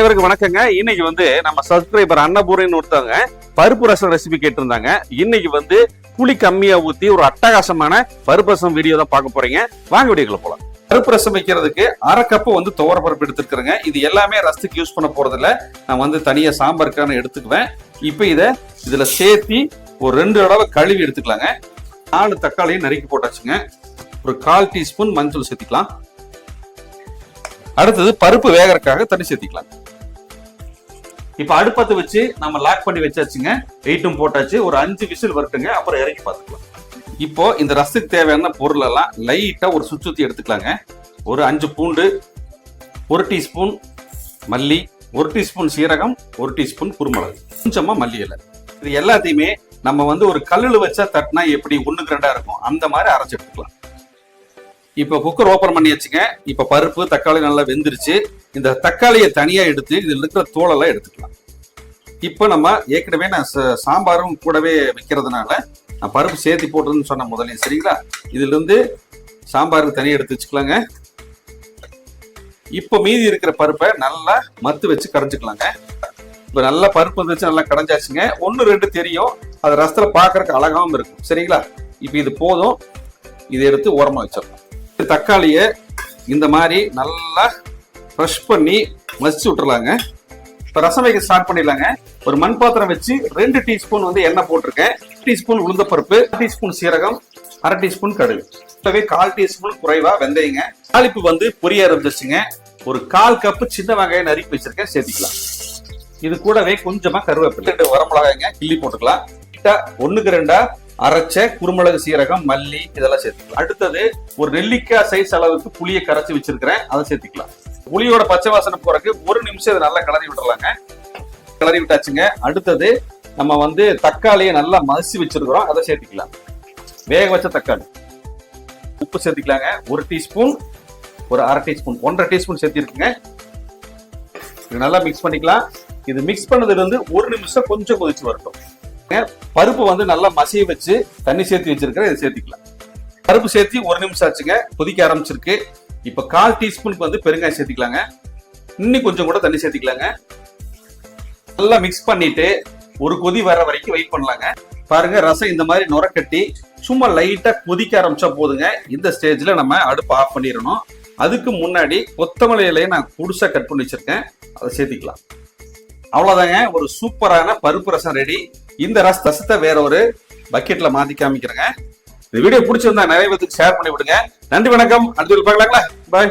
அனைவருக்கும் வணக்கங்க. இன்னைக்கு வந்து நம்ம சப்ஸ்கிரைபர் அன்னபூரின்னு ஒருத்தவங்க பருப்பு ரசம் ரெசிபி கேட்டிருந்தாங்க. இன்னைக்கு வந்து புளி கம்மியா ஊத்தி ஒரு அட்டகாசமான பருப்பு ரசம் வீடியோ தான் பார்க்க போறீங்க. வாங்க வீடியோக்குள்ள போலாம். பருப்பு ரசம் வைக்கிறதுக்கு அரை கப்பு வந்து துவர பருப்பு எடுத்துருக்குறேங்க. இது எல்லாமே ரசத்துக்கு யூஸ் பண்ண போறது நான் வந்து தனியா சாம்பாருக்கான எடுத்துக்குவேன். இப்போ இதை இதுல சேர்த்தி ஒரு ரெண்டு தடவை கழுவி எடுத்துக்கலாங்க. நாலு தக்காளியும் நறுக்கி போட்டாச்சுங்க. ஒரு கால் டீஸ்பூன் மஞ்சள் சேர்த்திக்கலாம். அடுத்தது பருப்பு வேகறக்காக தண்ணி சேர்த்திக்கலாம். இப்ப அடுப்பத்தை வச்சு நம்ம லாக் பண்ணி வச்சாச்சுங்க. வெயிட்டும் போட்டாச்சு. ஒரு அஞ்சு விசில் வரட்டுங்க. அப்புறம் இறக்கி பார்த்துக்கலாம். இப்போ இந்த ரசத்துக்கு தேவையான பொருள் எல்லாம் லைட்டா ஒரு சுத்தி எடுத்துக்கலாங்க. ஒரு அஞ்சு பூண்டு ஒரு டீஸ்பூன் மல்லி ஒரு டீஸ்பூன் சீரகம் ஒரு டீஸ்பூன் குருமிளகு. கொஞ்சமா மல்லி இலை. இது எல்லாத்தையுமே நம்ம வந்து ஒரு கல்லில் வச்சா தட்டினா எப்படி ஒண்ணுக்கு ரெண்டா இருக்கும்? அந்த மாதிரி அரைச்சி எடுத்துக்கலாம். இப்போ குக்கர் ஓபன் பண்ணி வச்சுங்க இப்போ பருப்பு தக்காளி நல்லா வெந்துருச்சு. இந்த தக்காளியை தனியா எடுத்து இதில் இருக்கிற தோலெல்லாம் எடுத்துக்கலாம். இப்போ நம்ம ஏற்கனவே நான் ச- சாம்பாரும் கூடவே வைக்கிறதுனால நான் பருப்பு சேர்த்து போட்டுருன்னு சொன்ன முதலே சரிங்களா? இதுல இருந்து சாம்பாருக்கு தனியாக எடுத்து வச்சுக்கலாங்க. இப்போ மீதி இருக்கிற பருப்பை நல்லா மத்து வச்சு கரைஞ்சிக்கலாங்க. இப்போ நல்லா பருப்பு வந்துச்சு நல்லா கடைஞ்சாச்சுங்க ஒன்று ரெண்டு தெரியும். அது ரசத்தில் பார்க்குறக்கு அழகாகவும் இருக்கும் சரிங்களா? இப்போ இது போதும். இதை எடுத்து ஓரமாக வச்சிடலாம். தக்காளியை இந்த மாதிரி நல்லா ஃப்ரெஷ் பண்ணி மசிச்சு விட்டுறலாங்க. இப்போ ரசம் வைக்க ஸ்டார்ட் பண்ணிடலாங்க. ஒரு மண் பாத்திரம் வச்சு ரெண்டு டீஸ்பூன் வந்து எண்ணெய் போட்டிருக்கேன். டீஸ்பூன் உளுந்தப்பருப்பு டீஸ்பூன் சீரகம் அரை டீஸ்பூன் கடுகு. இப்பவே கால் டீஸ்பூன் குறைவா வெந்தயங்க. தாளிப்பு வந்து பொரிய ஆரம்பிச்சிருச்சுங்க. ஒரு கால் கப்பு சின்ன வெங்காயம் நறுக்கி வச்சிருக்கேன். சேர்த்துக்கலாம். இது கூடவே கொஞ்சமா கருவேப்பிலை. ரெண்டு வரமிளகாய்ங்க கிள்ளி போட்டுக்கலாம். ஒண்ணுக்கு ரெண்டா அரைச்ச குருமிளகு சீரகம் மல்லி இதெல்லாம் சேர்த்துக்கலாம். அடுத்தது ஒரு நெல்லிக்காய் சைஸ் அளவுக்கு புளியை கரைச்சி வச்சிருக்கிறேன். அதை சேர்த்துக்கலாம். புளியோட பச்சை வாசனை போறதுக்கு ஒரு நிமிஷம் இதை நல்லா கிளறி விட்டுறலாங்க. கிளறி விட்டாச்சுங்க. அடுத்தது நம்ம வந்து தக்காளியை நல்லா மசிச்சு வச்சிருக்கிறோம். அதை சேர்த்துக்கலாம். வேக வச்ச தக்காளி. உப்பு சேர்த்துக்கலாங்க. ஒரு டீஸ்பூன் ஒரு அரை டீஸ்பூன் ஒன்றரை டீஸ்பூன் சேர்த்திருக்குங்க. இது நல்லா மிக்ஸ் பண்ணிக்கலாம். இது மிக்ஸ் பண்ணதுல இருந்து ஒரு நிமிஷம் கொஞ்சம் கொதிச்சு வரட்டும். பருப்பு வந்து நல்லா மசிய வச்சு தண்ணி சேர்த்து வச்சிருக்கிறேன். இதை சேர்த்துக்கலாம். பருப்பு சேர்த்து ஒரு நிமிஷம் ஆச்சுங்க. கொதிக்க ஆரம்பிச்சிருக்கு. இப்ப கால் டீஸ்பூனுக்கு வந்து பெருங்காயம் சேர்த்துக்கலாங்க. இன்னும் கொஞ்சம் கூட தண்ணி சேர்த்துக்கலாங்க. நல்லா மிக்ஸ் பண்ணிட்டு ஒரு கொதி வர வரைக்கும் வெயிட் பண்ணலாங்க. பாருங்க ரசம் இந்த மாதிரி நுரக்கட்டி சும்மா லைட்டா கொதிக்க ஆரம்பிச்சா போதுங்க. இந்த ஸ்டேஜ்ல நம்ம அடுப்பு ஆஃப் பண்ணிடணும். அதுக்கு முன்னாடி கொத்தமல்லி இலையை நான் புதுசா கட் பண்ணி வச்சிருக்கேன். அதை சேர்த்திக்கலாம். அவ்வளவுதாங்க ஒரு சூப்பரான பருப்பு ரசம் ரெடி இந்த ரச ரசத்தை வேற ஒரு பக்கெட்ல மாத்தி காமிக்கிறேங்க. இந்த வீடியோ பிடிச்சிருந்தா நிறைய பேருக்கு ஷேர் பண்ணி விடுங்க நன்றி வணக்கம். அடுத்து வீடியோ பார்க்கலாங்களா? பாய்